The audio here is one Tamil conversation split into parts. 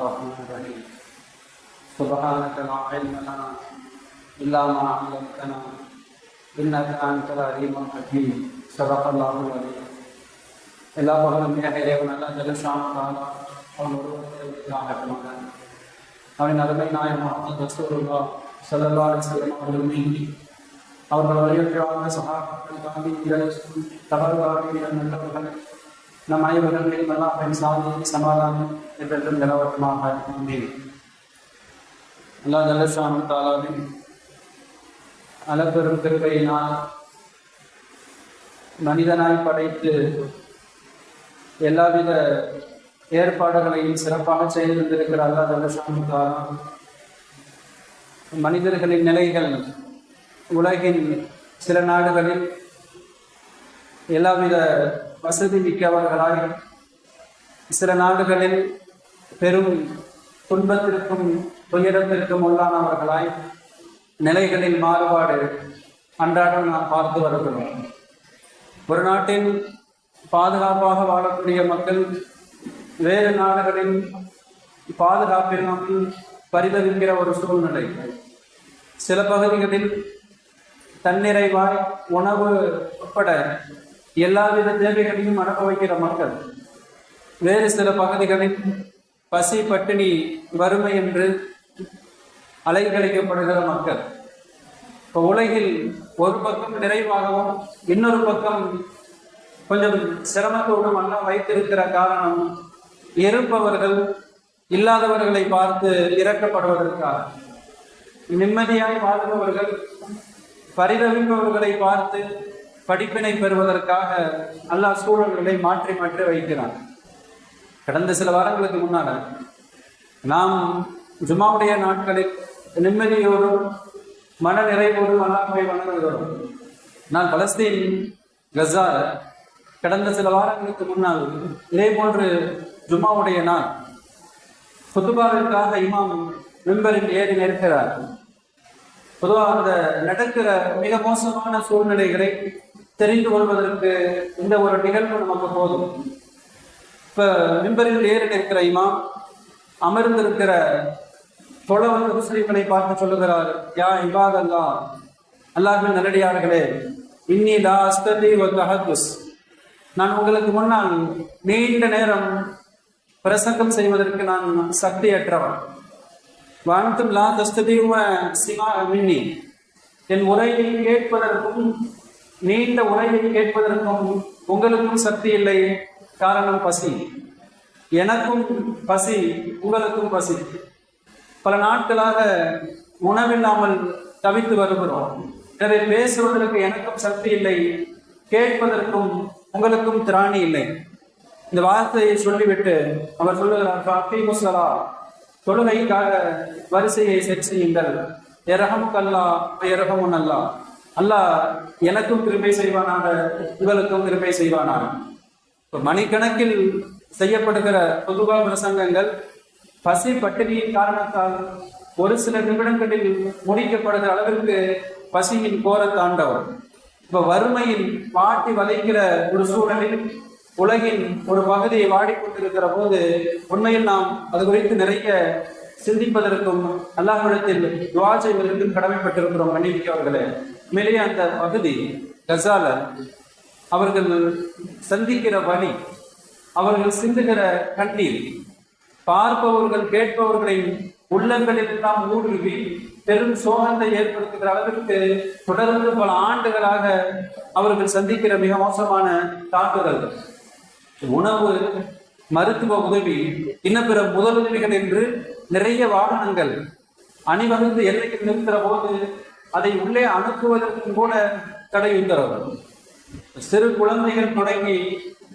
الرحمن الرحيم سبحانك لا علم لنا إلا ما علمتنا إنك أنت العليم الحكيم صدق الله العليم எல்லா பகலும் மிக இறைவன் அல்ல ஜலசாமத்தான அவன் ஒருவருக்காக அவனின் அருமை நாயகம் முகமது ரசூலுல்லா ஸல்லல்லாஹு அலைஹி வஸல்லம் அவர்கள் மீது அவர்கள் வலியுறுத்தியான சகாக்கள் தாண்டிகள் தவறுவார்கள் நல்லவர்கள் நம் அனைவர்களும் அல்லாஹின் சாதி சமாதானம் என்றென்றும் நிலவரமாக நம்பேன் அல்லா ஜலசாமி தாலாவின் அளப்பெரும் திருவையினால் மனிதனாய் படைத்து எல்லாவித ஏற்பாடுகளையும் சிறப்பாக செய்திருந்திருக்கிற அல்லா ஜலசாமி தாலா மனிதர்களின் நிலைகள் உலகின் சில நாடுகளில் எல்லாவித வசதி மிக்கவர்களாய் சில நாடுகளில் பெரும் துன்பத்திற்கும் துயரத்திற்கும் உள்ளானவர்களாய் நிலைகளில் மாறுபாடு அன்றாடம் நாம் பார்த்து வருகிறோம். ஒரு நாட்டில் பாதுகாப்பாக வாழக்கூடிய மக்கள் வேறு நாடுகளில் பாதுகாப்பில்லாமல் பரிதவிக்கிற ஒரு சூழ்நிலை. சில பகுதிகளில் தன்னிறைவாய் உணவு உட்பட எல்லாவித தேவைகளையும் அனுபவிக்கிற மக்கள் வேறு சில பகுதிகளில் பசி பட்டினி வறுமை என்று அலைகழிக்கப்படுகிற மக்கள். இப்போ உலகில் ஒரு பக்கம் நிறைவாகவும் இன்னொரு பக்கம் கொஞ்சம் சிரமத்தோடும் எல்லாம் வைத்திருக்கிற காரணம் இருப்பவர்கள் இல்லாதவர்களை பார்த்து இறக்கப்படுவதற்காக நிம்மதியாய் வாழ்பவர்கள் பரிதவிப்பவர்களை பார்த்து படிப்பினை பெறுவதற்காக அல்லாஹ் சூழல்களை மாற்றி மாற்றி வைக்கிறான். கடந்த சில வாரங்களுக்கு முன்னால நாம் ஜுமாவுடைய நாட்களில் நிம்மதியோடும் மன நிறைவோடும் அல்லாஹ்வை வணங்குகிறோம். நான் பலஸ்தீன் கசா கடந்த சில வாரங்களுக்கு முன்னால் இதே போன்று ஜுமாவுடைய நாள் புதுபாவிற்காக இமாம் மெம்பரில் ஏறி நிற்கிறார். பொதுவாக அந்த நடக்கிற மிக மோசமான சூழ்நிலைகளை தெரிந்து கொள்வதற்கு இந்த ஒரு நிகழ்வு நமக்கு போதும். இப்ப மிம்பரில் ஏறி நிற்கிற இமாம் அமர்ந்திருக்கிற தொழவந்த முஸ்லீம்களை பார்த்து சொல்லுகிறார் யா இபாதல்லா அல்லாஹின் நல்லடியார்களே இன்னி லா அஸ்ததி ஒரு தஹத்துஸ் நான் உங்களுக்கு முன்னால் நீண்ட நேரம் பிரசங்கம் செய்வதற்கு நான் சக்தியற்றவன். வானத்தும் லா தஸ்ததியும சிமா மின்னி. என் உரையை கேட்பதற்கும் நீண்ட உரையை கேட்பதற்கும் உங்களுக்கும் சக்தி இல்லை. காரணம் பசி. எனக்கும் பசி உங்களுக்கும் பசி. பல நாட்களாக உணவில்லாமல் தவித்து வருகிறோம். எனவே பேசுவதற்கு எனக்கும் சக்தி இல்லை. கேட்பதற்கும் உங்களுக்கும் திராணி இல்லை. இந்த வார்த்தையை சொல்லிவிட்டு அவர் சொல்லுகிறார் தொழுகைக்காக வரிசையை செட் செய்யுங்கள். எரகம் கல்லா எரகமுன் அல்லா அல்லாஹ் எனக்கும் கிருமை செய்வானாக உங்களுக்கும் கிருமை செய்வானாக. இப்போ மணிக்கணக்கில் செய்யப்படுகிற பொதுவா பிரசங்கங்கள் பசி பட்டினியின் காரணத்தால் ஒரு சில நிமிடங்களில் முடிக்கப்படுகிற அளவிற்கு பசியின் கோர தாண்டவம் இப்ப வறுமையில் வாட்டி வதைக்கிற ஒரு சூழலில் உலகின் ஒரு பகுதியை வாடிக்கொண்டிருக்கிற போது உண்மையில் நாம் அது குறித்து நிறைய சிந்திப்பதற்கும் அல்லாஹிடத்தில் துவா செய்வதற்கும் கடமைப்பட்டிருக்கிறோம் மன்னிக்கவர்களே மேலே அந்த பகுதி கசால அவர்கள் சந்திக்கிற வழி அவர்கள் சிந்துகிற கண்ணீர் பார்ப்பவர்கள் கேட்பவர்களின் உள்ளங்களில் எல்லாம் ஊடுருவி பெரும் சோகத்தை ஏற்படுத்துகிற அளவிற்கு தொடர்ந்து பல ஆண்டுகளாக அவர்கள் சந்திக்கிற மிக மோசமான தாக்குதல். உணவு மருத்துவ உதவி இன்னப்பிற பிற முதலுதவிகள் என்று நிறைய வாகனங்கள் அணிவகுந்து எல்லைக்கு நிறுத்துகிற போது அதை உள்ளே அனுப்புவதற்கும் கூட தடை உத்தரவு சிறு குழந்தைகள் தொடங்கி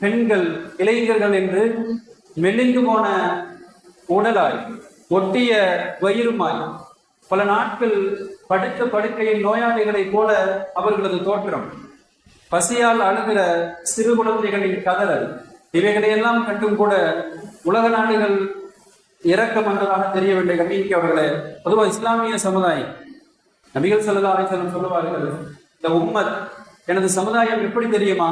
பெண்கள் இளைஞர்கள் என்று மெலிந்து போன உடலாய் ஒட்டிய வயிறுமாய் பல நாட்கள் படுத்த படுக்கையில் நோயாளிகளைப் போல அவர்களது தோற்றம். பசியால் அழுகிற சிறு குழந்தைகளின் கதறல் இவைகளையெல்லாம் கண்டும் கூட உலக நாடுகள் இரக்கம் வந்ததாக தெரியவில்லை. கண்ணிக்கு அவர்களே பொதுவாக இஸ்லாமிய சமுதாயம் நபிகள் ஸல்லல்லாஹு அலைஹி சொல்லுவார்கள் இந்த உம்மத் எனது சமுதாயம் எப்படி தெரியுமா?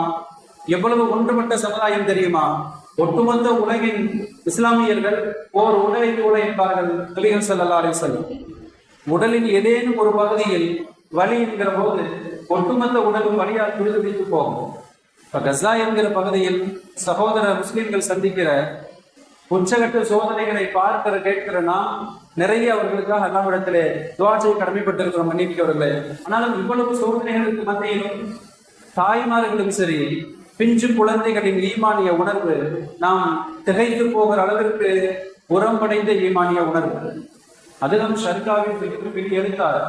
எவ்வளவு ஒன்றுபட்ட சமுதாயம் தெரியுமா? ஒட்டுமொத்த உலகின் இஸ்லாமியர்கள் ஓர் உடலை போல என்பார்கள் நபிகள் ஸல்லல்லாஹு அலைஹி உடலின் ஏதேனும் ஒரு பகுதியில் வலி என்கிற போது ஒட்டுமொத்த உடலும் வழியால் துடிதுடித்து போகும். இப்ப கசா என்கிற பகுதியில் சகோதர முஸ்லிம்கள் சந்திக்கிற உச்சகட்ட சோதனைகளை பார்க்கிற கேட்கிற நான் நிறைய அவர்களுக்காக அல்லாவிடத்திலே துவா செய்ய கடமைப்பட்டிருக்கிறோம் மன்னிக்கிறவர்களே. ஆனாலும் இவ்வளவு சோதனைகளுக்கு மத்தியிலும் தாய்மார்களும் சரி பிஞ்சு குழந்தைகளின் ஈமானிய உணர்வு நாம் திகைத்து போகிற அளவிற்கு உரம் படைந்த ஈமானிய உணர்வு. அதுதான் ஷர்காவின் மிகப்பெரிய எழுத்தார்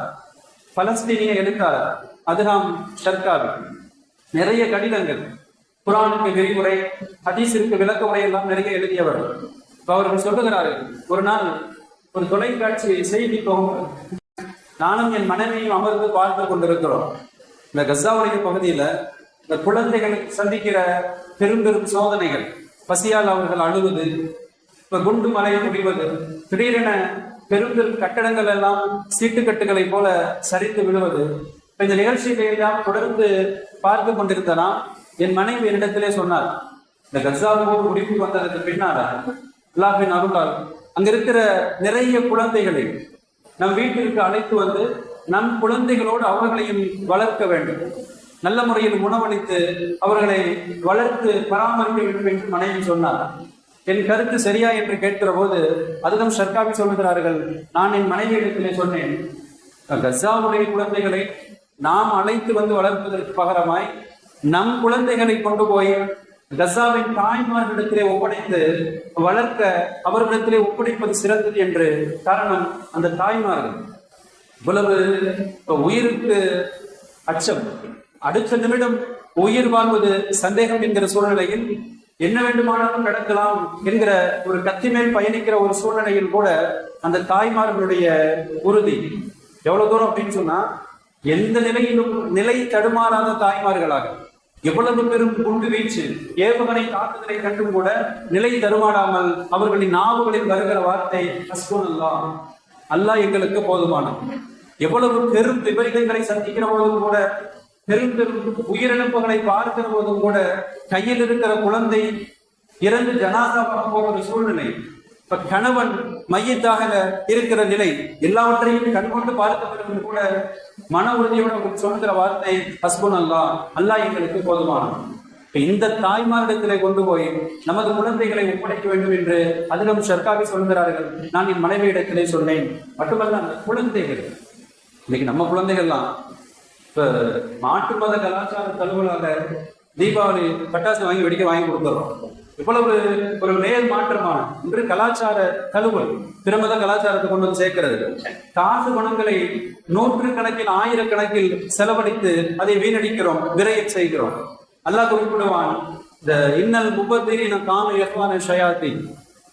பலஸ்தீனிய எழுத்தார் அதுதான் ஷர்காவி. நிறைய கடிதங்கள் குரானுக்கு விரிவுரை ஹதீஸிற்கு விளக்க உரை எல்லாம் நிறைய எழுதியவர். அவர்கள் சொல்லுகிறார்கள் ஒரு நாள் ஒரு தொலைக்காட்சி செய்தி நானும் என் மனைவியும் அமர்ந்து பார்த்து கொண்டிருக்கிறோம். இந்த கசாவுடைய பகுதியில இந்த குழந்தைகள் சந்திக்கிற பெரும் பெரும் சோதனைகள் பசியால் அவர்கள் அழுவது இப்ப குண்டு மலையை முடிவது திடீரென பெரும் பெரும் கட்டடங்கள் எல்லாம் சீட்டுக்கட்டுகளை போல சரிந்து விழுவது இந்த நிகழ்ச்சிகளை எல்லாம் தொடர்ந்து பார்த்து கொண்டிருந்தனா என் மனைவி என்னிடத்திலே சொன்னார் இந்த கசாவுக்கு முடிவு வந்ததுக்கு பின்னாரா அல்லாஹின் அருளால் அங்க இருக்கிற நிறைய குழந்தைகளை நம் வீட்டிற்கு அழைத்து வந்து நம் குழந்தைகளோடு அவர்களையும் வளர்க்க வேண்டும். நல்ல முறையில் உணவளித்து அவர்களை வளர்த்து பராமரிக்க வேண்டும் என்று மனைவி சொன்னார். என் கருத்து சரியா என்று கேட்கிற போது அதுதான் ஷர்காவி சொல்கிறார்கள் நான் என் மனைவியிடத்திலே சொன்னேன் கசாவுடைய குழந்தைகளை நாம் அழைத்து வந்து வளர்ப்பதற்கு பகரமாய் நம் குழந்தைகளை கொண்டு போய் கசாவின் தாய்மார்களிடத்திலே ஒப்படைத்து வளர்க்க அவர்களிடத்திலே ஒப்படைப்பது சிறந்தது என்று காரணம் அந்த தாய்மார்கள். இவ்வளவு உயிருக்கு அச்சம். அடுத்த நிமிடம் உயிர் வாழ்வது சந்தேகம் என்கிற சூழ்நிலையில் என்ன வேண்டுமானாலும் நடக்கலாம் என்கிற ஒரு கத்தி மேல் பயணிக்கிற ஒரு சூழ்நிலையில் கூட அந்த தாய்மார்களுடைய உறுதி. எவ்வளவு தூரம் அப்படின்னு சொன்னா எந்த நிலையிலும் நிலை தடுமாறாத தாய்மார்களாக. எவ்வளவு பெரும் குண்டு வீச்சு. ஏவுகணை தாக்குதலை கண்டும் கூட நிலை தருமாடாமல் அவர்களின் நாவுகளில் வருகிற வார்த்தை ஹஸ்புன் அல்லாஹ் அல்லாஹ் எங்களுக்கு போதுமானது. எவ்வளவு பெரும் விபரீதங்களை சந்திக்கிற போதும் கூட பெரும் பெரும் உயிரிழப்புகளை பார்க்கிற போதும் கூட கையில் இருக்கிற குழந்தை இறந்து ஜனாதாவாக போகிற சூழ்நிலை இப்ப கணவன் மையத்தாக இருக்கிற நிலை எல்லாவற்றையும் கண்கொண்டு பார்த்த பிறகு கூட மன உறுதியோட உங்களுக்கு சொல்கிற வார்த்தை ஹஸ்பன் அல்லா அல்லாஹ் எங்களுக்கு போதுமானது. இப்ப இந்த தாய்மாரிடத்திலே கொண்டு போய் நமது குழந்தைகளை ஒப்படைக்க வேண்டும் என்று அதிலும் ஷர்காவி சொல்கிறார்கள் நான் என் மனைவியிடத்திலே சொன்னேன். மட்டுமல்ல அந்த குழந்தைகள். இன்னைக்கு நம்ம குழந்தைகள்லாம் இப்போ மாற்று மத கலாச்சார தழுவலாக தீபாவளி பட்டாசு வாங்கி வெடிக்க வாங்கி கொடுத்துறோம். இவ்வளவு ஒரு நேர் மாற்றமான இன்று கலாச்சார தழுவல் பிரமத கலாச்சாரத்தை கொண்டு வந்து சேர்க்கிறது. காசு பணங்களை நூற்று கணக்கில் ஆயிரக்கணக்கில் செலவழித்து அதை வீணடிக்கிறோம் விரைய செய்கிறோம். அல்லாஹ் குறிப்பிடுவான் இந்த இன்னல் நான் காம யஸ்வான ஷயாத்தி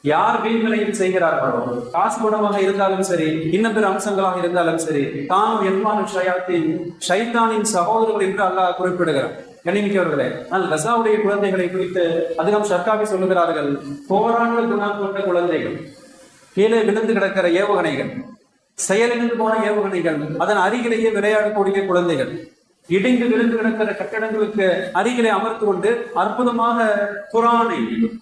யார் வீண்வினையில் செய்கிறார்களோ காசு குணமாக இருந்தாலும் சரி இன்னும் பிற அம்சங்களாக இருந்தாலும் சரி தாம் என்மான ஷயாத்தின் ஷைத்தானின் சகோதரர்கள் என்று அல்லாஹ் குறிப்பிடுகிறார் கண்ணிமிக்கவர்களே ஆனால் ரசாவுடைய குழந்தைகளை குறித்து அதிகம் ஷர்காவி சொல்லுகிறார்கள். போராண்கள் குணம் கொண்ட குழந்தைகள். கீழே விழுந்து கிடக்கிற ஏவுகணைகள். செயலிழந்து போன ஏவுகணைகள். அதன் அருகிலேயே விளையாடக்கூடிய குழந்தைகள். இடிந்து விழுந்து கிடக்கிற கட்டடங்களுக்கு அருகிலே அமர்ந்து கொண்டு அற்புதமாக குரானை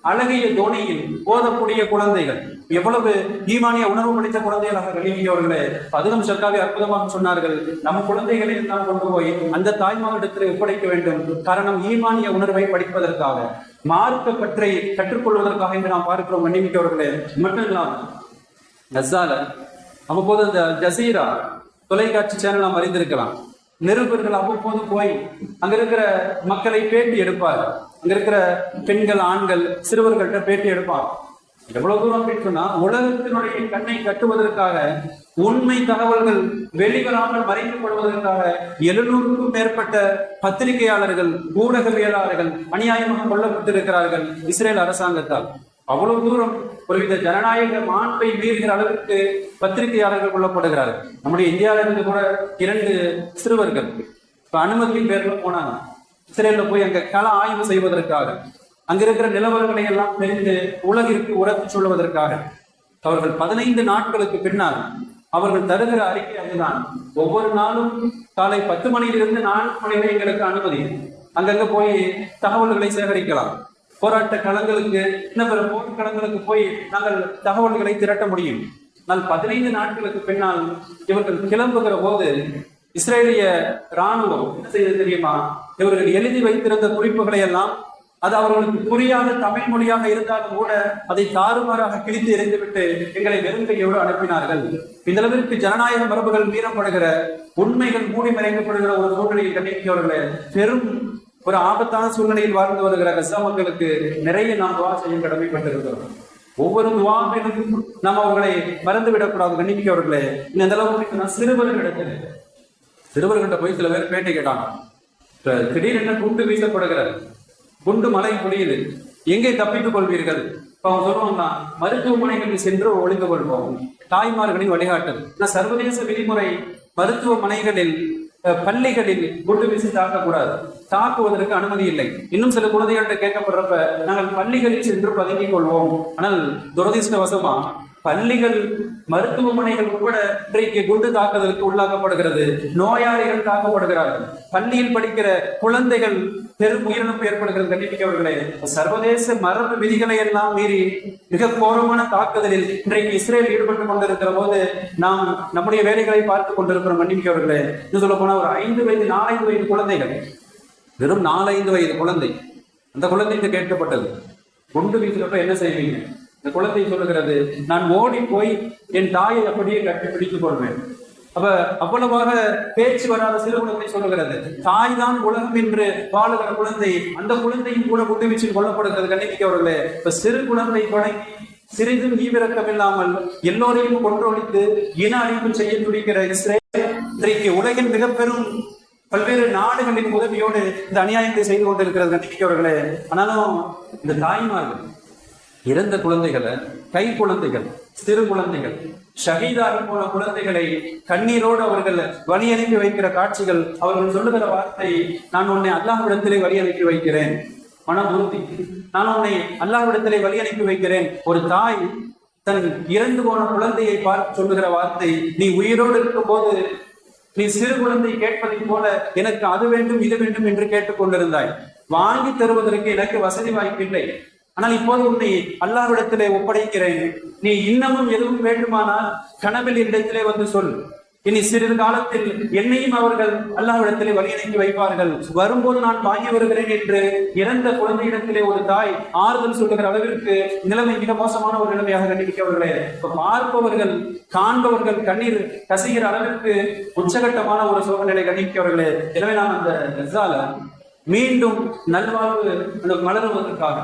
அழகிய தோனியில் போதக்கூடிய குழந்தைகள் எவ்வளவு ஈமானிய உணர்வு படித்த குழந்தைகளாக கல்வியவர்களே பதினம் சர்க்காவி அற்புதமாக சொன்னார்கள். நம் குழந்தைகளை நாம் கொண்டு போய் அந்த தாய்மாரிடத்தில் ஒப்படைக்க வேண்டும். காரணம் ஈமானிய உணர்வை படிப்பதற்காக மார்க்க பற்றை கற்றுக்கொள்வதற்காக என்று நாம் பார்க்கிறோம் மன்னிமிக்கவர்களே. மட்டும் இல்லாமல் நசால அவ்வப்போது அந்த ஜசீரா தொலைக்காட்சி சேனல் நாம் அறிந்திருக்கலாம். நிருபர்கள் அவ்வப்போது போய் அங்க இருக்கிற மக்களை பேட்டி எடுப்பார். அங்க இருக்கிற பெண்கள் ஆண்கள் சிறுவர்கள்ட்ட பேட்டி எடுப்பார். எவ்வளவு தூரம் அப்படின்னு சொன்னா உலகத்தினுடைய கண்ணை கட்டுவதற்காக உண்மை தகவல்கள் வெளிவராமல் மறைந்து கொள்வதற்காக எழுநூறுக்கும் மேற்பட்ட பத்திரிகையாளர்கள் ஊடகவியலாளர்கள் அநியாயமாக கொல்லப்பட்டிருக்கிறார்கள் இஸ்ரேல் அரசாங்கத்தால். அவ்வளவு தூரம் ஒருவித ஜனநாயக மாண்பை மீறுகிற அளவிற்கு பத்திரிகையாளர்கள் கொல்லப்படுகிறார்கள் நம்முடைய இந்தியாவில இருந்து கூட இரண்டு சிறுவர்கள் இப்ப அனுமதியின் பேர்ல போனாங்க. இஸ்ரேல்ல போய் அங்க கள ஆய்வு செய்வதற்காக அங்க இருக்கிற நிலவரங்களை எல்லாம் தெரிந்து உலகிற்கு உரத்து சொல்வதற்காக. அவர்கள் பதினைந்து நாட்களுக்கு பின்னால் அவர்கள் தருகிற அறிக்கை அதுதான். ஒவ்வொரு நாளும் காலை பத்து மணியிலிருந்து நான்கு மணி வரை எங்களுக்கு அனுமதி. அங்கங்க போய் தகவல்களை சேகரிக்கலாம். போராட்ட களங்களுக்கு இன்னும் பிற போர்க்களங்களுக்கு போய் நாங்கள் தகவல்களை திரட்ட முடியும். ஆனால் பதினைந்து நாட்களுக்கு பின்னால் இவர்கள் கிளம்புகிற போது இஸ்ரேலிய ராணுவம் என்ன செய்தது தெரியுமா? இவர்கள் எழுதி வைத்திருந்த குறிப்புகளை எல்லாம் அது அவர்களுக்கு புரியாத தமிழ் மொழியாக இருந்தாலும் கூட அதை தாறுமாறாக கிழித்து எறிந்துவிட்டு எங்களை வெறுங்கையோடு அனுப்பினார்கள். இந்த அளவிற்கு ஜனநாயக மரபுகள் மீறப்படுகிற உண்மைகள் மூடி மறைக்கப்படுகிற ஒரு சூழ்நிலையில் கண்டிப்பவர்களே பெரும் ஒரு ஆபத்தான சூழ்நிலையில் வாழ்ந்து வருகிற கசா மக்களுக்கு நிறைய நாம் துவா செய்யும் கடமைப்பட்டிருக்கிறோம். ஒவ்வொரு துவாவிலும் நாம் அவர்களை மறந்து விடக்கூடாது கண்ணிமிக்கவர்களே இந்த அளவுக்கு நான் சிறுவர்களிடத்தில் சிறுவர்கிட்ட போய் சில பேர் பேட்டை கேட்டாங்க. இப்ப திடீரென குண்டு வீசப்படுகிறது குண்டு மலை புரியுது எங்கே தப்பித்துக் கொள்வீர்கள்? இப்ப அவங்க சொல்லுவாங்கன்னா மருத்துவமனைகளில் சென்று ஒளிந்து கொள்வோம். தாய்மார்களின் வழிகாட்டல். நான் சர்வதேச விதிமுறை மருத்துவமனைகளில் பள்ளிகளில் குண்டு வீசி தாக்கக்கூடாது. தாக்குவதற்கு அனுமதி இல்லை. இன்னும் சில குழந்தைகள்கிட்ட கேட்கப்படுறப்ப நாங்கள் பள்ளிகளில் சென்று பதுங்கிக் கொள்வோம். ஆனால் துரதிருஷ்டவசமா? பள்ளிகள் மருத்துவமனைகள் உட்பட இன்றைக்கு குண்டு தாக்குதலுக்கு உள்ளாக்கப்படுகிறது. நோயாளிகள் தாக்கப்படுகிறார்கள். பள்ளியில் படிக்கிற குழந்தைகள் பெரும் உயிரிழப்பு ஏற்படுகிறது கண்டிப்பிக்கவர்களே. சர்வதேச மரபு விதிகளை எல்லாம் மீறி மிக கோரமான தாக்குதலில் இன்றைக்கு இஸ்ரேல் ஈடுபட்டு கொண்டிருக்கிற போது நாம் நம்முடைய வேலைகளை பார்த்து கொண்டிருக்கிறோம் கண்டிப்பிக்கவர்களே. இது சொல்ல போனால் ஒரு ஐந்து வயது நாலஞ்சு வயது குழந்தைகள். வெறும் நாலைந்து வயது குழந்தை. அந்த குழந்தைக்கு கேட்கப்பட்டது. குண்டு வீசுகிறப்ப என்ன செய்வீங்க? இந்த குழந்தை சொல்லுகிறது நான் ஓடி போய் என் தாயை அப்படியே கட்டி பிடித்துக் கொள்வேன். அப்ப அவ்வளவாக பேச்சு வராத சிறு குழந்தை சொல்லுகிறது தாய் தான் உலகம் என்று வாழுகிற குழந்தை அந்த குழந்தையும் கூட குண்டுவீச்சில் கொல்லப்படுகிறது. கொல்லப்படுகிறது கண்டிப்பிக்கவர்களே இப்ப சிறு குழந்தை தொடங்கி சிறிதும் ஈவிரக்கம் இல்லாமல் எல்லோரையும் கொன்றொழித்து இன அழிப்பு செய்ய துடிக்கிற இஸ்ரேல் இன்றைக்கு உலகின் மிக பெரும் பல்வேறு நாடுகளின் உதவியோடு இந்த அநியாயத்தை செய்து கொண்டிருக்கிறது கண்டிப்பிக்கவர்களே ஆனாலும் இந்த தாய்மார்கள் இறந்த குழந்தைகளை கை குழந்தைகள் சிறு குழந்தைகள் ஷஹீதாகி போன குழந்தைகளை கண்ணீரோடு அவர்கள் வழி அனுப்பி வைக்கிற காட்சிகள் அவர்கள் சொல்லுகிற வார்த்தை நான் உன்னை அல்லாஹ்விடத்திலே வழி அனுப்பி வைக்கிறேன். மனம் உறுதி நான் உன்னை அல்லாஹ்விடத்திலே வழி அனுப்பி வைக்கிறேன். ஒரு தாய் தன் இறந்து போன குழந்தையை பார்த்து சொல்லுகிற வார்த்தை நீ உயிரோடு இருக்கும் போது நீ சிறு குழந்தை கேட்பதை போல எனக்கு அது வேண்டும் இது வேண்டும் என்று கேட்டுக்கொண்டிருந்தாய் வாங்கி தருவதற்கு எனக்கு வசதி வாய்ப்பில்லை. ஆனால் இப்போது உன்னை அல்லாஹ்விடத்திலே ஒப்படைக்கிறேன். நீ இன்னமும் எதுவும் வேண்டுமானால் கனவில் இடத்திலே வந்து சொல். இனி சிறிது காலத்தில் என்னையும் அவர்கள் அல்லாஹ்விடத்திலே வழியனுப்பி வைப்பார்கள். வரும்போது நான் வாங்கி வருகிறேன் என்று இறந்த குழந்தையிடத்திலே ஒரு தாய் ஆறுதல் சொல்லுகிற அளவிற்கு நிலைமை மிக மோசமான ஒரு நிலைமையாக கண்டிப்பிக்கவர்களே இப்ப பார்ப்பவர்கள் காண்பவர்கள் கண்ணீர் கசிகிற அளவிற்கு உச்சகட்டமான ஒரு சூழ்நிலை கண்டிப்பிக்கவர்களே எனவே நான் அந்த மீண்டும் நல்வாழ்வு மலருவதற்காக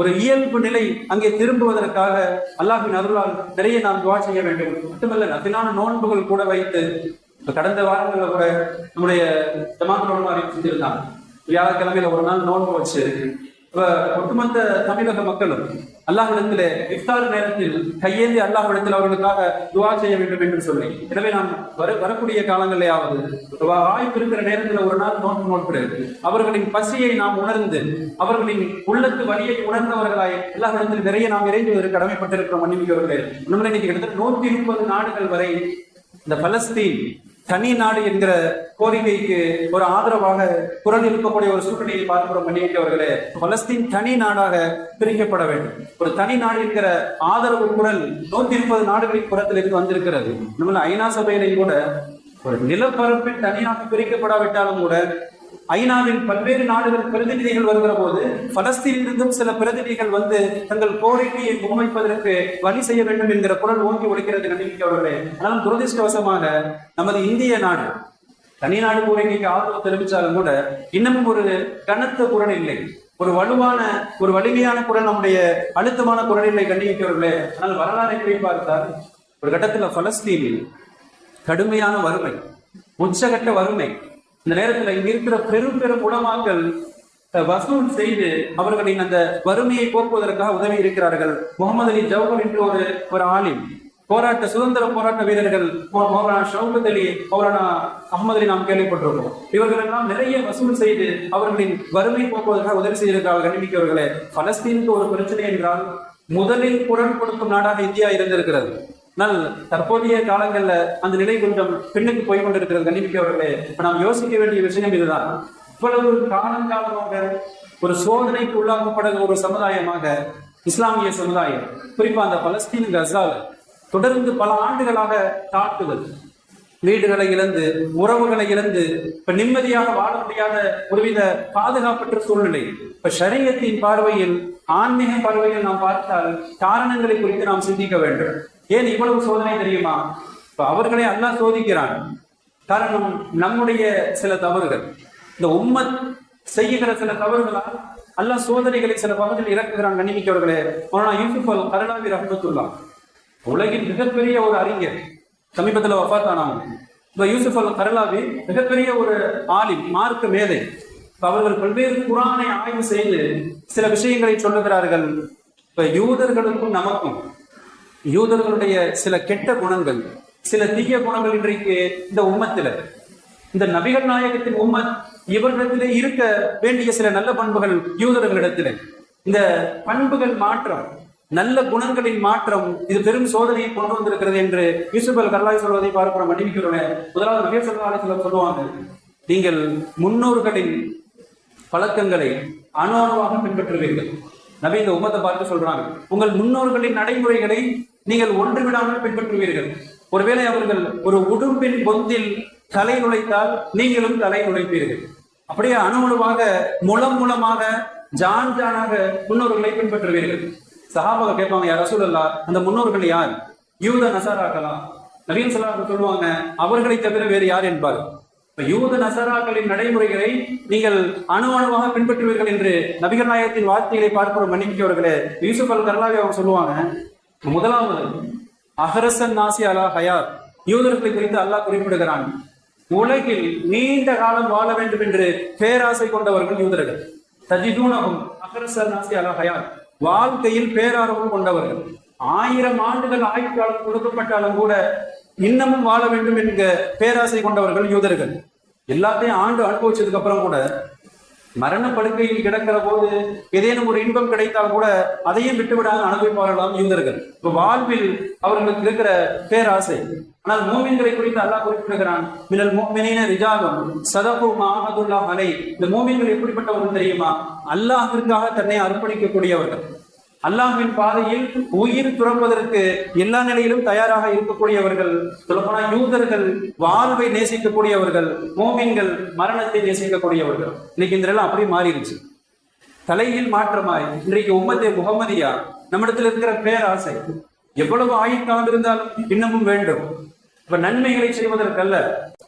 ஒரு இயல்பு நிலை அங்கே திரும்புவதற்காக அல்லாஹின் அருளால் நிறைய நாம் துவா செய்ய வேண்டும். மட்டுமல்ல அதிலான நோன்புகள் கூட வைத்து இப்ப கடந்த வாரங்களில் கூட நம்முடைய ஜமாத்தோடு செஞ்சிருந்தாங்க. வியாழக்கிழமையில ஒரு நாள் நோன்பு வச்சு இப்ப ஒட்டுமொத்த தமிழக மக்களும் அல்லாஹ்விடத்திலே இஃப்தார் நேரத்தில் கையேந்தி அல்லாஹ்விடத்தில் அவர்களுக்காக துவா செய்ய வேண்டும் என்று சொல்லி எனவே நாம் வர வரக்கூடிய காலங்களிலேயாவது வாய்ப்பு இருக்கிற நேரத்தில் ஒரு நாள் நோன்பு நோக்கிறது அவர்களின் பசியை நாம் உணர்ந்து அவர்களின் உள்ளத்து வழியை உணர்ந்தவர்களாய் அல்லாஹிடத்தில் நிறைய நாம் இறைந்து ஒரு கடமைப்பட்டிருக்கிறோம் மன்னிமிக்கவர்களே இன்னும் இன்னைக்கு கிட்டத்தட்ட நூத்தி முப்பது நாடுகள் வரை இந்த பலஸ்தீன் தனி நாடு என்கிற கோரிக்கைக்கு ஒரு ஆதரவாக குரல் எழுப்பக்கூடிய ஒரு சூழ்நிலையை பார்க்கிறோம் பண்ணிவிட்டவர்களே பலஸ்தீன் தனி நாடாக பிரிக்கப்பட வேண்டும். ஒரு தனி நாடு என்கிற ஆதரவு குரல் நூத்தி முப்பது நாடுகளின் புறத்தில் இருந்து வந்திருக்கிறது. நம்ம ஐநா சபையிலையும் கூட ஒரு நிலப்பரப்பில் தனியாக பிரிக்கப்படாவிட்டாலும் கூட ஐநாவின் பல்வேறு நாடுகள் பிரதிநிதிகள் வருகிற போது பலஸ்தீனிலிருந்தும் சில பிரதிநிதிகள் வந்து தங்கள் கோரிக்கையை முன்வைப்பதற்கு வழி செய்ய வேண்டும் என்கிற குரல் ஓங்கி ஒழிக்கிறது நம்பிக்கையவர்களே ஆனால் துரதிருஷ்டவசமாக நமது இந்திய நாடு தனிநாடு கோரிக்கைக்கு ஆதரவு தெரிவித்தாலும் கூட இன்னமும் ஒரு கனத்த குரல் இல்லை. ஒரு வலுவான ஒரு வலிமையான குரல் நம்முடைய அழுத்தமான குரல் இல்லை கண்டிக்கிறவர்களே ஆனால் வரலாறை பார்த்தால் ஒரு கட்டத்தில் பலஸ்தீனில் கடுமையான வறுமை உச்சகட்ட வறுமை இந்த நேரத்துல இங்க இருக்கிற பெரும் பெரும் உடமாக்கள் அஹ், வசூல் செய்து அவர்களின் அந்த வறுமையை போக்குவதற்காக உதவி இருக்கிறார்கள். முகமது அலி ஜவஹர் என்று ஒரு ஒரு ஆலிம். போராட்ட சுதந்திர போராட்ட வீரர்கள் மௌலானா ஷவுகத் அலி மௌலானா அகமது அலி நாம் கேள்விப்பட்டிருக்கோம். இவர்கள் எல்லாம் நிறைய வசூல் செய்து அவர்களின் வறுமை போக்குவதற்காக உதவி செய்திருக்கிறார்கள் கண்டிப்பிக்கவர்களே பலஸ்தீனுக்கு ஒரு பிரச்சனை என்றால் முதலில் குரல் கொடுக்கும் நாடாக இந்தியா இருந்திருக்கிறது. ஆனால் தற்போதைய காலங்களில் அந்த நிலை கொஞ்சம் பெண்ணுக்கு போய் கொண்டிருக்கிறது கண்டிப்பிக்கவர்களே இப்போ நாம் யோசிக்க வேண்டிய விஷயம் இதுதான். இவ்வளவு காலங்காலமாக ஒரு சோதனைக்கு உள்ளாக்கப்படுகிற ஒரு சமுதாயமாக இஸ்லாமிய சமுதாயம் குறிப்பா அந்த பலஸ்தீன் கசால தொடர்ந்து பல ஆண்டுகளாக தாக்குதல். வீடுகளை இழந்து உறவுகளை இழந்து இப்ப நிம்மதியாக வாழ முடியாத ஒருவித பாதுகாப்பற்ற சூழ்நிலை. இப்ப ஷரியத்தின் பார்வையில் ஆன்மீக பார்வையில் நாம் பார்த்தால் காரணங்களை குறித்து நாம் சிந்திக்க வேண்டும். ஏன் இவ்வளவு சோதனை தெரியுமா? இப்ப அவர்களை அல்லா சோதிக்கிறான். காரணம் நம்முடைய சில தவறுகள். இந்த உம்மத் செய்யுகிற சில தவறுகளால் அல்லா சோதனைகளை சில பகுதியில் இறக்குகிறான் கண்ணிமிக்கவர்களே மௌனா யூசுப் அல் கருணாவி ரஹமத்துல்லா உலகின் மிகப்பெரிய ஒரு அறிஞர். சமீபத்தில் வஃபாத்தானாங்க இந்த யூசுப் அல் கரலாவி மிகப்பெரிய ஒரு ஆலிம் மார்க்க மேதை. இப்போ அவர்கள் பல்வேறு குரானை ஆய்வு செய்து சில விஷயங்களை சொல்லுகிறார்கள். இப்ப யூதர்களுக்கும் நமக்கும் யூதர்களுடைய சில கெட்ட குணங்கள் சில தீய குணங்கள் இன்றைக்கு இந்த உம்மத்தில். இந்த நபிகள் நாயகத்தின் உம்மத் இவர்களிடத்திலே இருக்க வேண்டிய சில நல்ல பண்புகள் யூதர்களிடத்திலே. இந்த பண்புகள் மாற்றம் நல்ல குணங்களின் மாற்றம் இது பெரும் சோதனையை கொண்டு வந்திருக்கிறது என்று யூசுப் அல் கர்லாய் சொல்வதை பார்க்கிறோம். மன்னிக்கிறோம் முதலாவது நபியர் சொல்லி சொல்லுவாங்க நீங்கள் முன்னோர்களின் பழக்கங்களை அணு அணுவாக பின்பற்றுவீர்கள். நபி இந்த உம்மத்தை பார்த்து சொல்றாங்க உங்கள் முன்னோர்களின் நடைமுறைகளை நீங்கள் ஒன்று விடாமல் பின்பற்றுவீர்கள். ஒருவேளை அவர்கள் ஒரு உடும்பின் பொந்தில் தலை நுழைத்தால் நீங்களும் தலை நுழைப்பீர்கள். அப்படியே அணுவணுவாக முலம் மூலமாக ஜான் ஜானாக முன்னோர்களை பின்பற்றுவீர்கள். சஹாபாக கேட்பாங்க யார் ரசூலல்லா அந்த முன்னோர்கள் யார்? யூத நசாராக்களா நவீன் சலாக சொல்லுவாங்க அவர்களை தவிர வேறு யார் என்பார்? இப்ப யூத நசராக்களின் நடைமுறைகளை நீங்கள் அணு அணுவாக பின்பற்றுவீர்கள் என்று நபிகள் நாயகத்தின் வார்த்தைகளை பார்க்கிற மன்னிக்கவர்களே யூசுப் அல் கர்லாவி அவங்க சொல்லுவாங்க முதலாவது அஹரசன் நாசி அலா ஹயாத் யூதர்களை குறித்து அல்லாஹ் குறிப்பிடுகிறான். உலகில் நீண்ட காலம் வாழ வேண்டும் என்று பேராசை கொண்டவர்கள் யூதர்கள். தஜிதூனகும் அகரசர் நாசி அலா ஹயாத் வாழ்க்கையில் பேரார்வம் கொண்டவர்கள். ஆயிரம் ஆண்டுகள் ஆயுள் காலம் கொடுக்கப்பட்டாலும் கூட இன்னமும் வாழ வேண்டும் என்கிற பேராசை கொண்டவர்கள் யூதர்கள். எல்லாத்தையும் ஆண்டு அனுபவிச்சதுக்கு அப்புறம் கூட மரண படுக்கையில் கிடக்கிற போது ஏதேனும் ஒரு இன்பம் கிடைத்தால் கூட அதையும் விட்டுவிடாமல் அனுபவிப்பார்களாம் யூதர்கள் இப்ப வாழ்வில் அவர்களுக்கு இருக்கிற பேராசை. ஆனால் மூமின்களை குறித்து அல்லாஹ் குறிப்பிடுகிறான். மினல் மூமினின ரிஜாகம் சதகு மாஹதுல்லா அலை இந்த மூமின்கள் எப்படிப்பட்டவர்கள் தெரியுமா? அல்லாஹிற்காக தன்னை அர்ப்பணிக்கக்கூடியவர்கள். அல்லாஹின் பாதையில் உயிர் துறப்பதற்கு எல்லா நிலையிலும் தயாராக இருக்கக்கூடியவர்கள் சொல்லப்போனா யூதர்கள் வாழ்வை நேசிக்கக்கூடியவர்கள் மோமின்கள் மரணத்தை நேசிக்கக்கூடியவர்கள். இன்னைக்கு இந்த நிலம் அப்படியே மாறிடுச்சு. தலையில் மாற்றமாய் இன்றைக்கு உம்மத்தே முகமதியா நம்மிடத்தில் இருக்கிற பேராசை எவ்வளவு ஆயுட்காலம் இருந்தாலும் இன்னமும் வேண்டும். இப்ப நன்மைகளை செய்வதற்கல்ல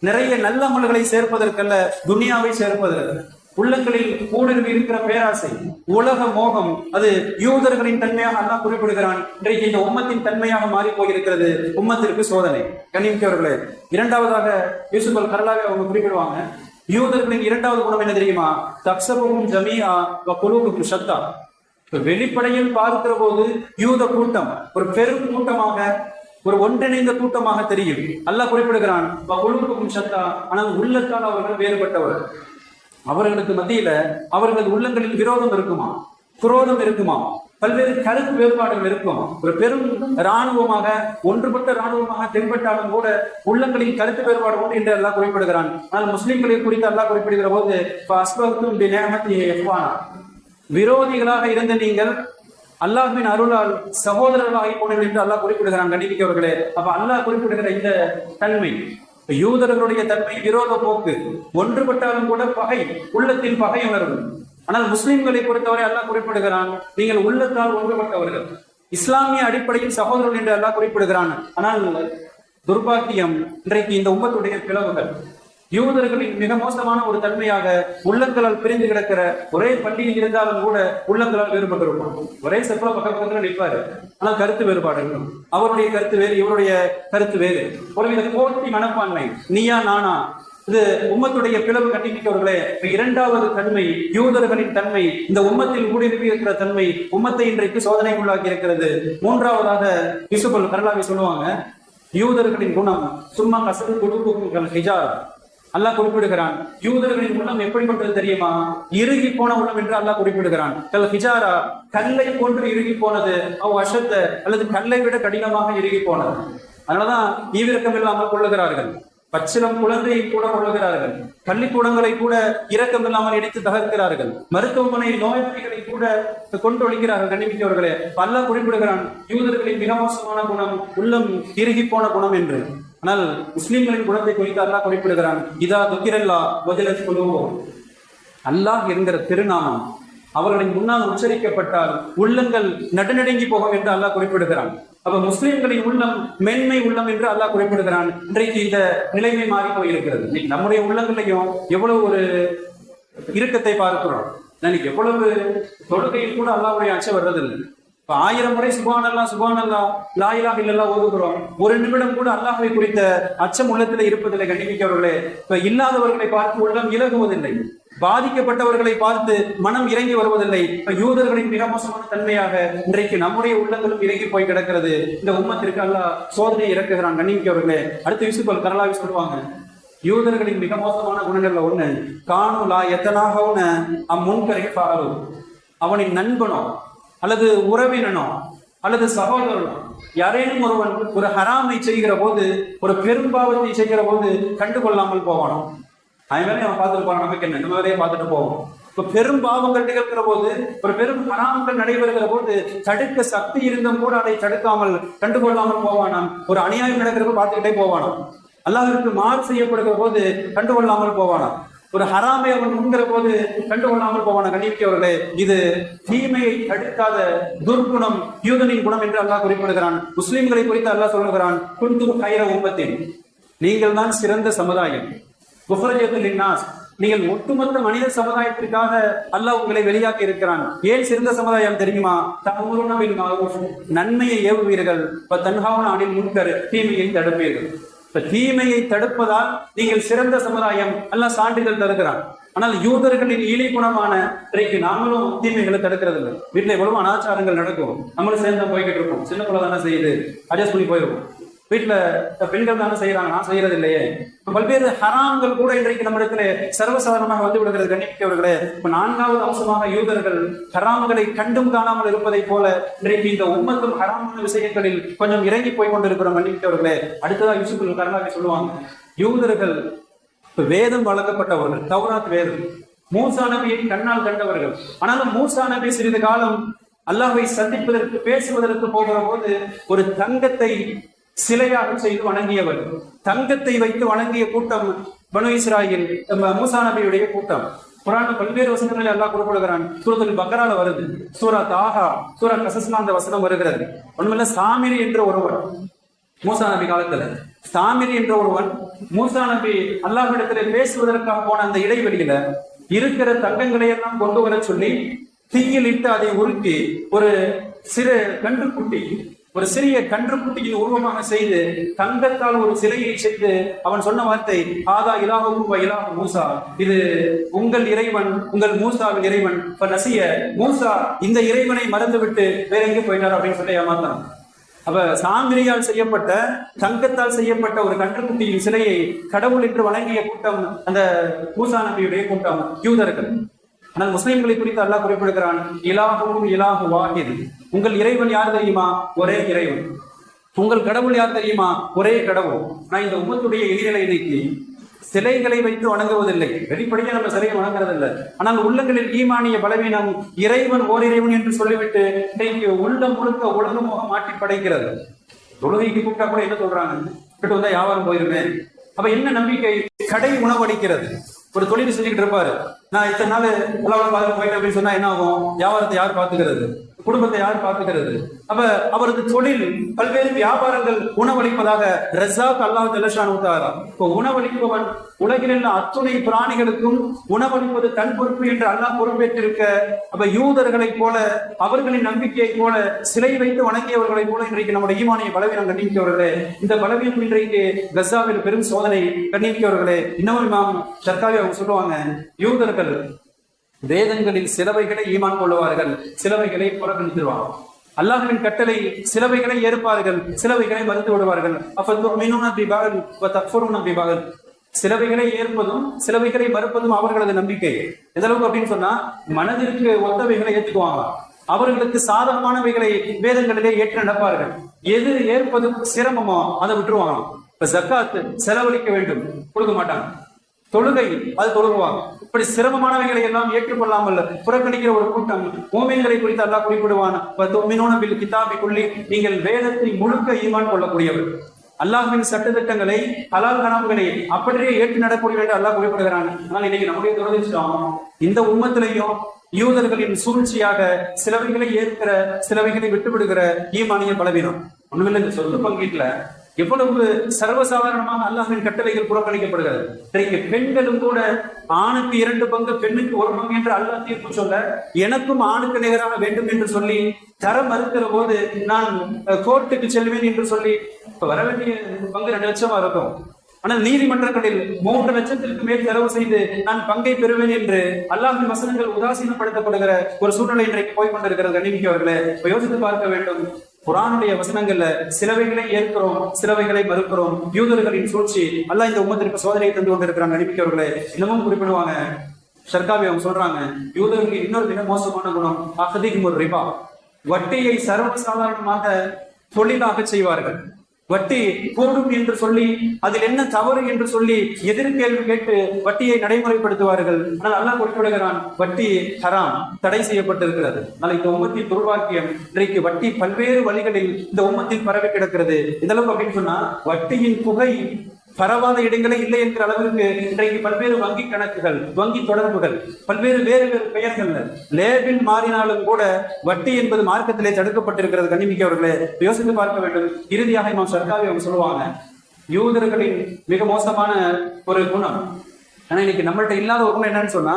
நிறைய நல்ல அமல்களை சேர்ப்பதற்கல்ல துனியாவை சேர்ப்பதற்கு உள்ளங்களில் ஊடுருவி இருக்கிற பேராசை உலக மோகம் அது யூதர்களின் தன்மையாக அல்லாஹ் குறிப்பிடுகிறான். இன்றைக்கு இந்த உம்மத்தின் தன்மையாக மாறி போயிருக்கிறது உம்மத்திற்கு சோதனை. கண்ணிமிக்கவர்களே இரண்டாவதாக யூசுப் அல் கரலாவை அவங்க குறிப்பிடுவாங்க. யூதர்களின் இரண்டாவது குணம் என்ன தெரியுமா? தக்சபமும் ஜமியா குழுவுக்கும் சத்தா வெளிப்படையில் பார்க்கிற போது யூத கூட்டம் ஒரு பெரும் கூட்டமாக ஒரு ஒன்றிணைந்த கூட்டமாக தெரியும். அல்லாஹ் குறிப்பிடுகிறான் சத்தா ஆனால் உள்ளத்தால் அவர்கள் வேறுபட்டவர் அவர்களுக்கு மத்தியில அவர்களது உள்ளங்களில் விரோதம் இருக்குமா? குரோதம் இருக்குமா? பல்வேறு கருத்து வேறுபாடுகள் இருக்கும். ஒரு பெரும் இராணுவமாக ஒன்றுபட்ட இராணுவமாக தென்பட்டாலும் கூட உள்ளங்களின் கருத்து வேறுபாடு உண்டு என்று எல்லாம் குறிப்பிடுகிறான். ஆனால் முஸ்லிம்களை குறித்து எல்லாம் குறிப்பிடுகிற போது அஸ்பத்தும் விரோதிகளாக இருந்த நீங்கள் அல்லாஹின் அருளால் சகோதரர்களாகி போனீர்கள் என்று அல்லாஹ் குறிப்பிடுகிறான் கண்டிப்பிக்கவர்களே அப்ப அல்லாஹ் குறிப்பிடுகிற இந்த தன்மை யூதர்களுடைய தன்மை விரோத போக்கு. ஒன்றுபட்டாலும் கூட பகை உள்ளத்தில் பகை உணர்வு. ஆனால் முஸ்லிம்களை பொறுத்தவரை அல்லாஹ் குறிப்பிடுகிறான் நீங்கள் உள்ளத்தால் ஒன்றுபட்டவர்கள். இஸ்லாமிய அடிப்படையில் சகோதரர்கள் என்று அல்லாஹ் குறிப்பிடுகிறான். ஆனால் துர்பாக்கியம் இன்றைக்கு இந்த உம்மத்துடைய பிளவுகள். யூதர்களின் மிக மோசமான ஒரு தன்மையாக உள்ளங்களால் பிரிந்து கிடக்கிற ஒரே பள்ளியில் இருந்தாலும் கூட உள்ளங்களால் வேறுபட்டிருக்கும் ஒரே செப்பல பக்க பக்கத்துல நிற்பாரு ஆனால் கருத்து வேறுபாடு அவருடைய கருத்து வேறு இவருடைய கருத்து வேறு. ஒருவித போட்டி மனப்பான்மை. நீயா நானா? இது உம்மத்துடைய பிளவு கண்டிப்பிக்கவர்களே இரண்டாவது தன்மை யூதர்களின் தன்மை இந்த உம்மத்தில் கூடியிருக்கிற தன்மை உம்மத்தை இன்றைக்கு சோதனை உள்ளாக்கி இருக்கிறது. மூன்றாவதாக யூசுபல் கரலாவை சொல்லுவாங்க யூதர்களின் குணம் சும்மா கசடு கொடுக்கும் ஹிஜார் அல்லாஹ் குறிப்பிடுகிறான். யூதர்களின் உள்ளம் எப்படிப்பட்டது தெரியுமா? இறுகி போன உள்ளம் என்று அல்லாஹ் குறிப்பிடுகிறான். கல் ஹிஜாரா கல்லை போன்று இறுகி போனது அவ் அஷத்த அல்லது கல்லை விட கடினமாக இறுகி போனது. அதனாலதான் ஈவிரக்கம் இல்லாமல் கொள்ளுகிறார்கள். பச்சிலம் குழந்தையை கூட கொள்ளுகிறார்கள். பள்ளிக்கூடங்களை கூட இரக்கம் இல்லாமல் இடித்து தகர்க்கிறார்கள். மருத்துவமனை நோயாளிகளை கூட கொண்டொழிக்கிறார்கள் கண்ணிமிக்கவர்களே. பல்ல குறிப்பிடுகிறான் யூதர்களின் மிக மோசமான குணம் உள்ளம் இறுகி போன குணம் என்று. ஆனால் முஸ்லிம்களின் குணத்தை குறித்து அல்லாஹ் குறிப்பிடுகிறான் இதா துக்கிரல்லா பதிலத் குழுவோம் அல்லாஹ் என்கிற திருநாமம் அவர்களின் முன்னால் உச்சரிக்கப்பட்டால் உள்ளங்கள் நடுநடுங்கி போகும் என்று அல்லாஹ் குறிப்பிடுகிறான். அப்ப முஸ்லிம்களின் உள்ளம் மென்மை உள்ளம் என்று அல்லாஹ் குறிப்பிடுகிறான். இன்றைக்கு இந்த நிலைமை மாறி போயிருக்கிறது. இன்னைக்கு நம்முடைய உள்ளங்களையும் எவ்வளவு ஒரு இறுக்கத்தை பார்க்கிறோம். இன்னைக்கு எவ்வளவு தொழுகையில் கூட அல்லாவுடைய அச்சம் வர்றதில்லை. இப்ப ஆயிரம் முறை சுபான் அல்லா சுபான் அல்லா லாயிலா இல்லல்லா ஓதுகிறோம். ஒரு நிமிடம் கூட அல்லாஹை குறித்த அச்சம் உள்ளத்தில் இருப்பதில்லை கண்டிப்பிக்கவர்களே. இப்ப இல்லாதவர்களை பார்த்து உள்ளம் இலகுவதில்லை. பாதிக்கப்பட்டவர்களை பார்த்து மனம் இறங்கி வருவதில்லை. இப்ப யூதர்களின் மிக மோசமான தன்மையாக இன்றைக்கு நம்முடைய உள்ளங்களும் இறங்கி போய் கிடக்கிறது. இந்த உம்மத்திற்கு அல்லாஹ் சோதனையை இறக்குகிறான் கண்ணிமிக்கவர்களே அடுத்து யூசுப் கரலாவி சொல்லுவாங்க யூதர்களின் மிக மோசமான குணங்கள்ல ஒண்ணு காணும் லா எத்தனாகவுன அம்முன்கரை பாரலும் அவனின் நண்பனோ அல்லது உறவினனோ அல்லது சகோதரனோ யாரேனும் ஒருவன் ஒரு ஹராமை செய்கிற போது ஒரு பெரும்பாவத்தை செய்கிற போது கண்டுகொள்ளாமல் போவானோ அவன் வேலையை அவன் பார்த்துட்டு போறான் நமக்கு என்ன? நம்ம வேலையை பார்த்துட்டு போவோம். இப்போ பெரும் பாவங்கள் நிகழ்கிற போது ஒரு பெரும் ஹராமங்கள் நடைபெறுகிற போது தடுக்க சக்தி இருந்தும் கூட அதை தடுக்காமல் கண்டுகொள்ளாமல் போவானாம். ஒரு அநியாயம் நடக்கிறப்ப பார்த்துக்கிட்டே போவானாம். அல்லாஹிற்கு மாறு செய்யப்படுகிற போது கண்டுகொள்ளாமல் போவானாம். ஒரு ஹராமை அவன் முன்கிற போது கண்டுகொள்ளாமல் போவான கண்ணியவர்களே இது தீமையை தடுக்காத துர்குணம் யூதனின் குணம் என்று அல்லாஹ் குறிப்பிடுகிறான். முஸ்லிம்களை குறித்து அல்லாஹ் சொல்லுகிறான் குந்தும் கைர உம்மத்தின். நீங்கள் தான் சிறந்த சமுதாயம். நீங்கள் ஒட்டுமொத்த மனித சமுதாயத்திற்காக அல்லாஹ் உங்களை வெளியாக்கி இருக்கிறான். ஏன் சிறந்த சமுதாயம் தெரியுமா? தமுருணவில் நன்மையை ஏவுவீர்கள். தன்ஹாவன அணில் முன்கர். தீமையை தடுப்பீர்கள். இப்ப தீமையை தடுப்பதால் நீங்கள் சிறந்த சமுதாயம் அல்ல சான்றிதழ் தருகிறான் ஆனால் யூதர்களின் ஈழி குணமான இன்றைக்கு நாமளும் தீமைகளை தடுக்கிறது இல்லை வீட்டில் எவ்வளவு அனாச்சாரங்கள் நடக்கும். நம்மளும் சேர்ந்து போய்கிட்டு இருக்கோம் சின்ன பிள்ளை தானே செய்யுது. அட்ஜஸ்ட் பண்ணி போயிருக்கோம் வீட்டுல பெண்கள் தானே செய்யறாங்க நான் செய்யறது இல்லையே இப்போ பல்வேறு ஹராம்கள் கூட இன்றைக்கு நம்மிடத்துல சர்வசாதாரணமாக வந்து விடுகிறது. கண்டிப்பவர்களே இப்ப நான்காவது அம்சமாக யூதர்கள் ஹராம்களை கண்டும் காணாமல் இருப்பதை போல இன்றைக்கு இந்த உம்மத்தும் ஹராமான விஷயங்களில் கொஞ்சம் இறங்கி போய் கொண்டிருக்கிறோம் கண்ணிமிக்கவர்களே அடுத்ததா யூசுப் கருணாவை சொல்லுவாங்க யூதர்கள் வேதம் வழங்கப்பட்டவர்கள் தௌராத் வேதம். மூசா நபியை கண்ணால் கண்டவர்கள். ஆனாலும் மூசா நபி சிறிது காலம் அல்லாஹை சந்திப்பதற்கு பேசுவதற்கு போகிற போது ஒரு தங்கத்தை சிலையாக செய்து வணங்கியவர். தங்கத்தை வைத்து வணங்கிய கூட்டம் பனு இஸ்ராயில் நம்ம மூசா நபியுடைய கூட்டம். குரான் பல்வேறு வசனங்களில் அல்லாஹ் குறிப்பிடுகிறான் சூரத்தில் பக்கரால வருது. சூரா தாஹா சூரா கசஸ்னா அந்த வசனம் வருகிறது. ஒண்ணுமில்ல சாமிரி என்ற ஒருவர் மூசா நபி காலத்துல. சாமிரி என்ற ஒருவன் மூசா நபி அல்லாஹ்விடத்துல பேசுவதற்காக போன அந்த இடைவெளியில இருக்கிற தங்கங்களை எல்லாம் கொண்டு வர சொல்லி தீயில் இட்டு அதை உருட்டி ஒரு சிறு கன்று குட்டி ஒரு சிறிய கன்றுக்குட்டியின் உருவமாக செய்து தங்கத்தால் ஒரு சிலையை செய்து அவன் சொன்ன வார்த்தை ஆதா இலாகவும் இலாக மூசா. இது உங்கள் இறைவன் உங்கள் மூசாவின் இறைவன். இப்ப நசிய மூசா இந்த இறைவனை மறந்துவிட்டு வேற எங்கே போயிட்டார்? அப்படின்னு சொல்லி ஏமாத்தான். அப்ப சாமிரியால் செய்யப்பட்ட தங்கத்தால் செய்யப்பட்ட ஒரு கன்றுக்குட்டியின் சிலையை கடவுள் என்று வழங்கிய கூட்டம் அந்த மூசா நபியுடைய கூட்டம் யூதர்கள். ஆனால் முஸ்லிம்களை குறித்து அல்லாஹ் குறிப்பிடுகிறான் இலாகும் இலாகு வாஹிது. உங்கள் இறைவன் யார் தெரியுமா? ஒரே இறைவன். உங்கள் கடவுள் யார் தெரியுமா? ஒரே கடவுள். நான் இந்த உமத்துடைய எதிரிலை இன்னைக்கு சிலைகளை வைத்து வணங்குவதில்லை. வெளிப்படையாக நம்ம சிலையை வணங்குறதில்லை. ஆனால் உள்ளங்களில் ஈமானிய பலவீனம் இறைவன் ஓர் இறைவன் என்று சொல்லிவிட்டு இன்றைக்கு உள்ளம் முழுக்க உலகமாக மாற்றி படைக்கிறது. தொழுகைக்கு கூப்பிட்டா கூட என்ன சொல்றாங்க? கிட்ட வந்தா வியாபாரம் போயிருவேன் அப்ப என்ன நம்பிக்கை? கடை உணவளிக்கிறது. ஒரு தொழில் செஞ்சுக்கிட்டு இருப்பாரு. நான் இத்தனை நாள் எல்லாம் பார்த்து போயிட்டேன் அப்படின்னு சொன்னா என்ன ஆகும்? வியாபாரத்தை யார் பார்த்துக்கிறது? குடும்பத்தை யார் பார்த்துக்கிறது அப்ப அவரது தொழில் பல்வேறு வியாபாரங்கள் உணவளிப்பதாக ரசாக் அல்லாஹ் ஜலஷான் உத்தாரா இப்போ உணவளிப்பவன் உலகில் உள்ள அத்துணை பிராணிகளுக்கும் உணவளிப்பது தன் பொறுப்பு என்று அல்லாஹ் பொறுப்பேற்றிருக்க அப்ப யூதர்களைப் போல அவர்களின் நம்பிக்கையைப் போல சிலை வைத்து வணங்கியவர்களைப் போல இன்றைக்கு நம்முடைய ஈமானிய பலவீனம் கண்டிப்பவர்களே இந்த பலவீனம் இன்றைக்கு கசாவில் பெரும் சோதனை கண்டிப்பவர்களே இன்னொரு நாம் சர்க்காவி அவங்க சொல்லுவாங்க யூதர்கள் வேதங்களில் சிலவைகளை ஈமான் கொள்ளுவார்கள் சிலவைகளை புறக்கணித்துவார்கள் அல்லாஹ்வின் கட்டளை சிலவைகளை ஏற்பார்கள் சிலவைகளை மறுத்து விடுவார்கள். அப்ப சிலவைகளை ஏற்பதும் சிலவைகளை மறுப்பதும் அவர்களது நம்பிக்கை. எதளவுக்கு அப்படின்னு சொன்னா மனதிற்கு ஒத்தவைகளை ஏற்றுக்குவாங்க. அவர்களுக்கு சாதகமானவைகளை வேதங்களிலே ஏற்று நடப்பார்கள். எது ஏற்பது சிரமமோ அதை விட்டுருவாங்க இப்ப ஜக்காத்து செலவழிக்க வேண்டும். கொடுக்க மாட்டாங்க. தொழுகை அது தொழுகுவாங்க. இப்படி சிரமமானவைகளை எல்லாம் ஏற்றுக்கொள்ளாமல் புறக்கணிக்கிற ஒரு கூட்டம் ஓமியங்களை குறித்து அல்லாஹ் குறிப்பிடுவான். பில் கிதாபி கொள்ளி நீங்கள் வேதத்தை முழுக்க ஈமான் கொள்ளக்கூடியவர். அல்லாஹ்வின் சட்டத்திட்டங்களை ஹலால் கனவுகளை அப்படியே ஏற்று நடக்கூடிய என்று அல்லாஹ் குறிப்பிடுகிறான். ஆனால் இன்னைக்கு நம்முடைய துரதிருஷ்டம் இந்த உண்மத்திலையும் யூதர்களின் சூழ்ச்சியாக சிலவைகளை ஏற்கிற சிலவைகளை விட்டு விடுகிற ஈமானிய பலவீனம். ஒண்ணுமில்லை இந்த சொத்து பங்கீட்டுல எவ்வளவு சர்வசாதாரணமாக அல்லாஹின் கட்டளைகள் புறக்கணிக்கப்படுகிறது? இன்றைக்கு பெண்களும் கூட ஆணுக்கு இரண்டு பங்கு பெண்ணுக்கு ஒரு பங்கு என்று அல்லாஹ் தீர்ப்பு சொல்ல எனக்கும் ஆணுக்கு நிகராக வேண்டும் என்று சொல்லி தர மறுக்கிற போது நான் கோர்ட்டுக்கு செல்வேன் என்று சொல்லி இப்ப வர வேண்டிய பங்கு ரெண்டு லட்சமா இருக்கும். ஆனால் நீதிமன்றங்களில் மூன்று லட்சத்திற்கு மேல் செலவு செய்து நான் பங்கை பெறுவேன் என்று அல்லாஹின் வசனங்கள் உதாசீனப்படுத்தப்படுகிற ஒரு சூழ்நிலை இன்றைக்கு போய் கொண்டிருக்கிறது. கண்ணிமிக்க அவர்களே யோசித்து பார்க்க வேண்டும். குரானுடைய வசனங்கள்ல சிலவைகளை ஏற்கிறோம் சிலவைகளை மறுக்கிறோம். யூதர்களின் சூழ்ச்சி அல்ல இந்த உமத்திற்கு சோதனை தந்து கொண்டிருக்கிறாங்க அனுப்பிக்கவர்களே இன்னமும் குறிப்பிடுவாங்க. சர்காவி அவங்க சொல்றாங்க யூதர்களுக்கு இன்னொரு மிக மோசமான குணம் அகதிக்கும் ஒரு ரிபா. வட்டியை சர்வசாதாரணமாக தொழிலாக செய்வார்கள். வட்டி கூடும் என்று சொல்லி அதில் என்ன தவறு என்று சொல்லி எதிர்கேள்வி கேட்டு வட்டியை நடைமுறைப்படுத்துவார்கள். ஆனால் அல்லாஹ் குறிப்பிடுகிறான் வட்டி ஹராம் தடை செய்யப்பட்டிருக்கிறது. ஆனால் இந்த உம்மத்தின் துர்வாக்கியம் இன்றைக்கு வட்டி பல்வேறு வழிகளில் இந்த உம்மத்தில் பரவி கிடக்கிறது. இதெல்லாம் அப்படின்னு சொன்னா வட்டியின் புகை பரவாத இடங்களே இல்லை என்கிற அளவிற்கு இன்றைக்கு பல்வேறு வங்கி கணக்குகள் வங்கி தொடர்புகள் பல்வேறு வேறு வேறு பெயர்கள் லேபில் மாறினாலும் கூட வட்டி என்பது மார்க்கத்திலே தடுக்கப்பட்டிருக்கிறது. கண்ணிமிக்க அவர்களே யோசித்து பார்க்க வேண்டும். இறுதியாக நாம் சர்க்காவி அவங்க சொல்லுவாங்க யூதர்களின் மிக மோசமான ஒரு குணம். ஆனா இன்னைக்கு நம்மள்கிட்ட இல்லாத ஒரு குணம் என்னன்னு சொன்னா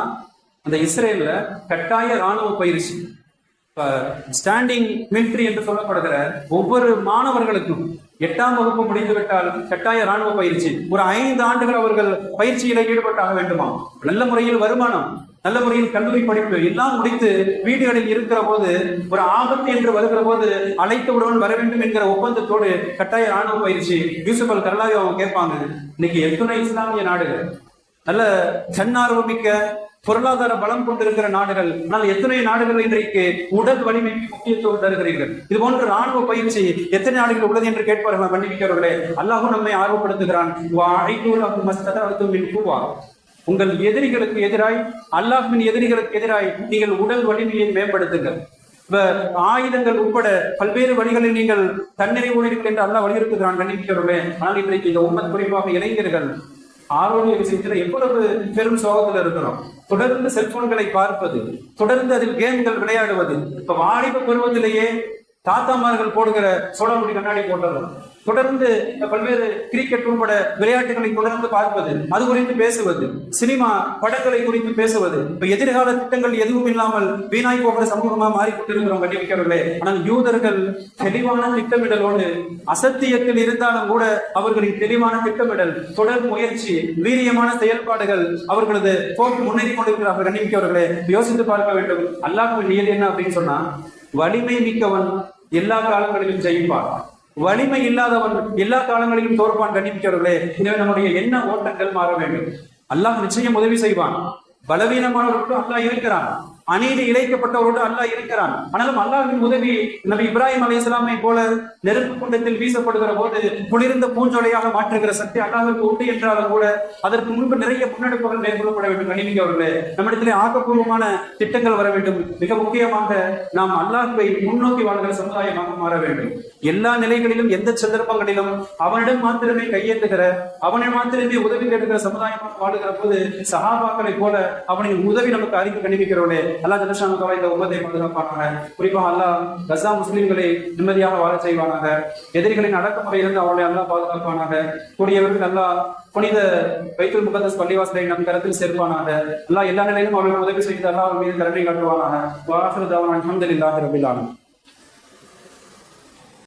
அந்த இஸ்ரேல்ல கட்டாய ராணுவ பயிற்சி. ஸ்டாண்டிங் மிலிட்ரி என்று சொல்லப்படுகிற ஒவ்வொரு மாணவர்களுக்கும் எட்டாம் வகுப்பு முடிந்துவிட்டால் கட்டாய ராணுவ பயிற்சி. ஒரு ஐந்து ஆண்டுகள் அவர்கள் பயிற்சியில ஈடுபட்டாக வேண்டுமா? நல்ல முறையில் வருமானம் நல்ல முறையில் கல்லூரி படிப்பு எல்லாம் முடித்து வீடுகளில் இருக்கிற போது ஒரு ஆபத்து என்று வருகிற போது அழைத்து விடுவன் வர வேண்டும் என்கிற ஒப்பந்தத்தோடு கட்டாய ராணுவ பயிற்சி யூசுபல் கருணாவை அவங்க கேட்பாங்க. இன்னைக்கு எத்தனை இஸ்லாமிய நாடுகள். நல்ல தன்னார்வமிக்க பொருளாதார பலம் கொண்டிருக்கிற நாடுகள் ஆனால் எத்தனை நாடுகள் இன்றைக்கு உடல் வலிமைக்கு முக்கியத்துவம் தருகிறீர்கள்? இது போன்ற ராணுவ பயிற்சி எத்தனை நாடுகள் உள்ளது என்று கேட்பார்கள் மன்னிக்கிறவர்களே அல்லாஹும் நம்மை ஆர்வப்படுத்துகிறான். உங்கள் எதிரிகளுக்கு எதிராய் அல்லாஹின் எதிரிகளுக்கு எதிராய் நீங்கள் உடல் வலிமையை மேம்படுத்துங்கள். ஆயுதங்கள் உட்பட பல்வேறு வழிகளில் நீங்கள் தன்னிறைவு இருக்கின்ற அல்லாஹ் வலியுறுத்துகிறான் கண்டிக்கிறவர்களே ஆனால் இன்றைக்கு இந்த உண்மை குறிப்பாக இளைஞர்கள் ஆரோக்கிய விஷயத்துல எவ்வளவு பெரும் சோகத்துல இருக்கிறோம். தொடர்ந்து செல்போன்களை பார்ப்பது தொடர்ந்து அதில் கேம்கள் விளையாடுவது. இப்ப வாலிப பருவத்திலேயே தாத்தாமார்கள் போடுகிற சோழமுடி கண்ணாடி போட்டது. தொடர்ந்து பல்வேறு கிரிக்கெட் உட்பட விளையாட்டுகளை தொடர்ந்து பார்ப்பது அது குறித்து பேசுவது சினிமா படங்களை குறித்து பேசுவது இப்ப எதிர்கால திட்டங்கள் எதுவும் இல்லாமல் வீணாய் போகிற சமூகமா மாறிக்கொண்டிருக்கிறோம் கண்டிப்பார்களே ஆனால் யூதர்கள் தெளிவான திட்டமிடலோடு அசத்தியத்தில் இருந்தாலும் கூட அவர்களின் தெளிவான திட்டமிடல் தொடர் முயற்சி வீரியமான செயல்பாடுகள் அவர்களது போக்கு முன்னேறி கொண்டிருக்கிறார்கள் கண்டிப்பிக்கவர்களே. யோசித்து பார்க்க வேண்டும் அல்லாஹ் நியல் என்ன அப்படின்னு சொன்னா வலிமை மிக்கவன் எல்லா காலங்களிலும் ஜெயிப்பான். வலிமை இல்லாதவன் எல்லா காலங்களிலும் தோற்பான் கண்ணிமிக்கவர்களே எனவே நம்முடைய என்ன ஓட்டங்கள் மாற வேண்டும்? அல்லாஹ் நிச்சயம் உதவி செய்வான். பலவீனமானவர்களுக்கும் அல்லாஹ் இருக்கிறான் அநீதி இழைக்கப்பட்டவரோடு அல்லாஹ் இருக்கிறான். ஆனாலும் அல்லாஹின் உதவி நபி இப்ராஹிம் அலி இஸ்லாமை போல நெருப்பு குண்டத்தில் வீசப்படுகிற போது குளிர்ந்த பூஞ்சொலையாக மாற்றுகிற சக்தி அல்லாஹுக்கு உண்டு என்றாலும் கூட அதற்கு முன்பு நிறைய முன்னெடுப்புகள் மேற்கொள்ளப்பட வேண்டும். கணிமிங்க அவர்களே நம்மிடத்திலே ஆக்கப்பூர்வமான திட்டங்கள் வர வேண்டும். மிக முக்கியமாக நாம் அல்லாஹுவை முன்னோக்கி வாழ்கிற சமுதாயமாக மாற வேண்டும். எல்லா நிலைகளிலும் எந்த சந்தர்ப்பங்களிலும் அவனிடம் மாத்திரமே கையேந்துகிற அவனை மாத்திரமே உதவி கேட்டுகிற சமுதாயமாக வாழுகிற போது சகாபாக்களை போல அவனின் உதவி நமக்கு அறிவு கணிவிக்கிறவர்களே அல்லா ஜலஷான இந்த உமதை பாதுகாப்பானாங்க குறிப்பாக அல்லாஹ் கசா முஸ்லிம்களை நிம்மதியாக வாழ செய்வானாக. எதிரிகளின் அடக்குமுறையிலிருந்து அவர்களை அல்லா பாதுகாப்பானாக. கூடியவர்கள் நல்லா புனித வைத்தல் முகத்தஸ் பள்ளிவாசலை நம் கருத்தில் சேர்ப்பானாக. அல்லா எல்லா நிலையிலும் அவர்கள் உதவி செய்து அல்லா மீது கருணை காட்டுவானாக. வாசல் தவன் அஹமதுல்லாஹி ரபிலான